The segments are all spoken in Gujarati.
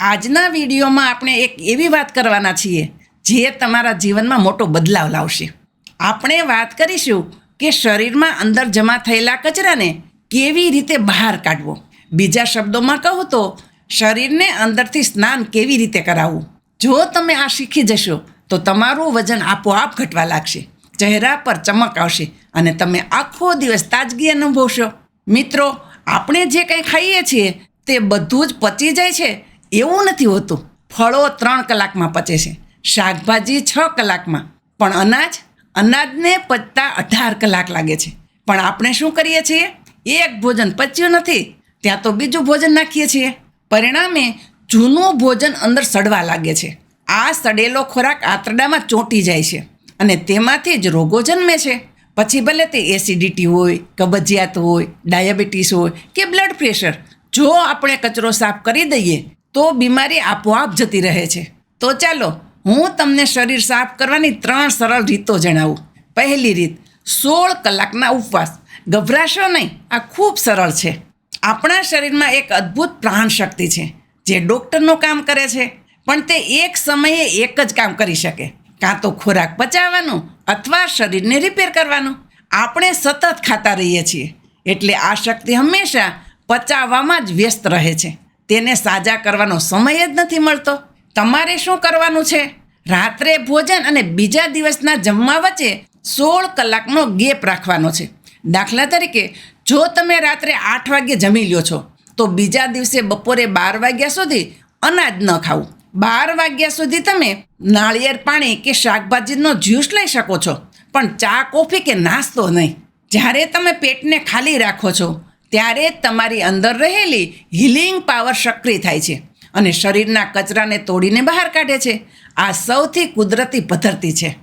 આજના વિડીયોમાં આપણે એક એવી વાત કરવાના છીએ, જે તમારા જીવનમાં મોટો બદલાવ લાવશે. આપણે વાત કરીશું કે શરીરમાં અંદર જમા થયેલા કચરાને કેવી રીતે બહાર કાઢવો. બીજા શબ્દોમાં કહું તો, શરીરને અંદરથી સ્નાન કેવી રીતે કરાવવું? જો તમે આ શીખી જશો, તો તમારું વજન આપોઆપ ઘટવા લાગશે. ચહેરા પર ચમક આવશે અને તમે આખો દિવસ તાજગી અનુભવશો. મિત્રો, આપણે જે કંઈ ખાઈએ છીએ, તે બધું જ પચી જાય છે એવું નથી હોતું. ફળો ત્રણ કલાકમાં પચે છે. શાકભાજી છ કલાકમાં. પણ અનાજ, અનાજને પચતા અઢાર કલાક લાગે છે. પણ આપણે શું કરીએ છીએ? એક ભોજન પચ્યું નથી, ત્યાં તો બીજું ભોજન નાખીએ છીએ. પરિણામે જૂનું ભોજન અંદર સડવા લાગે છે. આ સડેલો ખોરાક આંતરડામાં ચોંટી જાય છે અને તેમાંથી જ રોગો જન્મે છે. પછી ભલે તે એસિડિટી હોય, કબજિયાત હોય, ડાયાબિટીસ હોય કે બ્લડ પ્રેશર, જો આપણે કચરો સાફ કરી દઈએ તો બીમારી આપોઆપ જતી રહે છે. તો ચાલો, હું તમને શરીર સાફ કરવાની ત્રણ સરળ રીતો જણાવું. પહેલી રીત, સોળ કલાકના ઉપવાસ. ગભરાશો નહીં, આ ખૂબ સરળ છે. આપણા શરીરમાં એક અદ્ભુત પ્રાણ શક્તિ છે, જે ડૉક્ટરનું કામ કરે છે, પણ તે એક સમયે એક જ કામ કરી શકે. કાં તો ખોરાક પચાવવાનું અથવા શરીરને રિપેર કરવાનું. આપણે સતત ખાતા રહીએ છીએ, એટલે આ શક્તિ હંમેશા પચાવવામાં જ વ્યસ્ત રહે છે. તેને સાજા કરવાનો સમય જ નથી મળતો. તમારે શું કરવાનું છે? રાત્રે ભોજન અને બીજા દિવસના જમવા વચ્ચે સોળ કલાકનો ગેપ રાખવાનો છે. દાખલા તરીકે, જો તમે રાત્રે આઠ વાગ્યે જમી લ્યો છો, તો બીજા દિવસે બપોરે બાર વાગ્યા સુધી અનાજ ન ખાવું. બાર વાગ્યા સુધી તમે નાળિયેર પાણી કે શાકભાજીનો જ્યુસ લઈ શકો છો, પણ ચા, કોફી કે નાસ્તો નહીં. જ્યારે તમે પેટને ખાલી રાખો છો ત્યારે જ તમારી અંદર રહેલી હિલિંગ પાવર સક્રિય થાય છે અને શરીરના કચરાને તોડીને બહાર કાઢે છે. આ સૌથી કુદરતી પદ્ધતિ છે.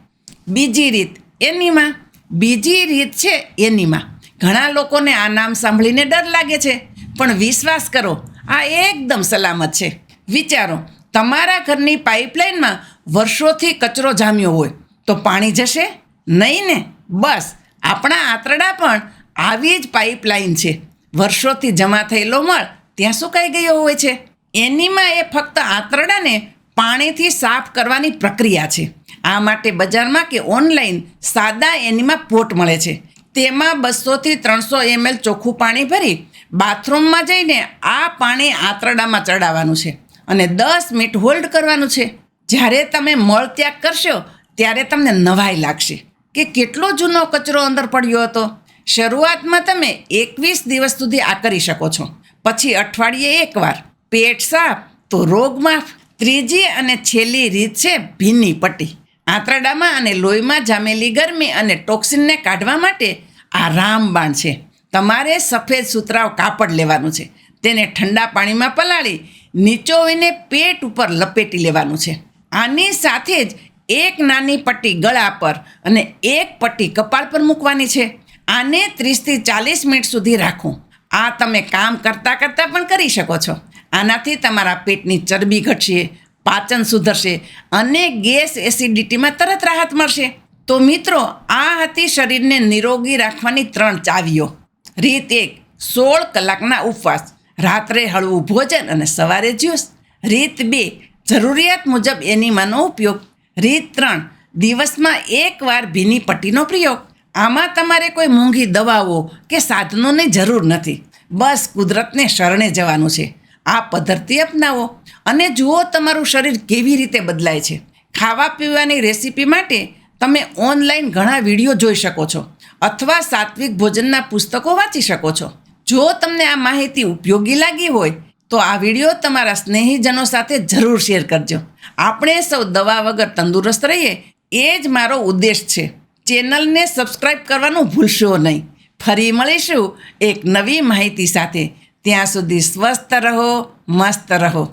બીજી રીત એનીમાં. બીજી રીત છે એનીમાં. ઘણા લોકોને આ નામ સાંભળીને ડર લાગે છે, પણ વિશ્વાસ કરો, આ એકદમ સલામત છે. વિચારો, તમારા ઘરની પાઇપલાઇનમાં વર્ષોથી કચરો જામ્યો હોય, તો પાણી જશે? નહીં ને? બસ, આપણા આંતરડા પણ આવી જ પાઇપલાઇન છે. વર્ષોથી જમા થયેલો મળ ત્યાં સુકાઈ ગયો હોય છે. એનીમાં એ ફક્ત આંતરડાને પાણીથી સાફ કરવાની પ્રક્રિયા છે. આ માટે બજારમાં કે ઓનલાઈન સાદા એનીમાં પોટ મળે છે. તેમાં બસોથી ત્રણસો એમએલ ચોખ્ખું પાણી ભરી બાથરૂમમાં જઈને આ પાણી આંતરડામાં ચડાવવાનું છે અને દસ મિનિટ હોલ્ડ કરવાનું છે. જ્યારે તમે મળ ત્યાગ કરશો, ત્યારે તમને નવાઈ લાગશે કે કેટલો જૂનો કચરો અંદર પડ્યો હતો? શરૂઆતમાં તમે એકવીસ દિવસ સુધી આ કરી શકો છો. પછી અઠવાડિયે એકવાર પેટ સાફ, તો રોગ માફ, ત્રીજી અને છેલ્લી રીત છે ભીની પટ્ટી. આંતરડામાં અને લોહીમાં જામેલી ગરમી અને ટોક્સિનને કાઢવા માટે આ રામબાણ છે. તમારે સફેદ સુતરાવ કાપડ લેવાનું છે. તેને ઠંડા પાણીમાં પલાળી નીચોવીને પેટ ઉપર લપેટી લેવાનું છે. આની સાથે જ એક નાની પટ્ટી ગળા પર અને એક પટ્ટી કપાળ પર મૂકવાની છે. આને ત્રીસથી ચાલીસ મિનિટ સુધી રાખો. આ તમે કામ કરતાં કરતાં પણ કરી શકો છો. આનાથી તમારા પેટની ચરબી ઘટશે, પાચન સુધરશે અને ગેસ એસિડિટીમાં તરત રાહત મળશે. તો મિત્રો, આ હતી શરીરને નિરોગી રાખવાની ત્રણ ચાવીઓ. રીત એક, સોળ કલાકના ઉપવાસ, રાત્રે હળવું ભોજન અને સવારે જ્યુસ. રીત બે, જરૂરિયાત મુજબ એનીમાનો ઉપયોગ. રીત ત્રણ, દિવસમાં એકવાર ભીની પટ્ટીનો પ્રયોગ. આમાં તમારે કોઈ મોંઘી દવાઓ કે સાધનોની જરૂર નથી. બસ કુદરતને શરણે જવાનું છે. આ પદ્ધતિ અપનાવો અને જુઓ તમારું શરીર કેવી રીતે બદલાય છે. ખાવા પીવાની રેસીપી માટે તમે ઓનલાઈન ઘણા વીડિયો જોઈ શકો છો અથવા સાત્વિક ભોજનના પુસ્તકો વાંચી શકો છો. જો તમને આ માહિતી ઉપયોગી લાગી હોય તો આ વીડિયો તમારા સ્નેહીજનો સાથે જરૂર શેર કરજો. આપણે સૌ દવા વગર તંદુરસ્ત રહીએ એ જ મારો ઉદ્દેશ છે. ચેનલને સબસ્ક્રાઈબ કરવાનું ભૂલશો નહીં. ફરી મળીશું એક નવી માહિતી સાથે. ત્યાં સુધી સ્વસ્થ રહો, મસ્ત રહો.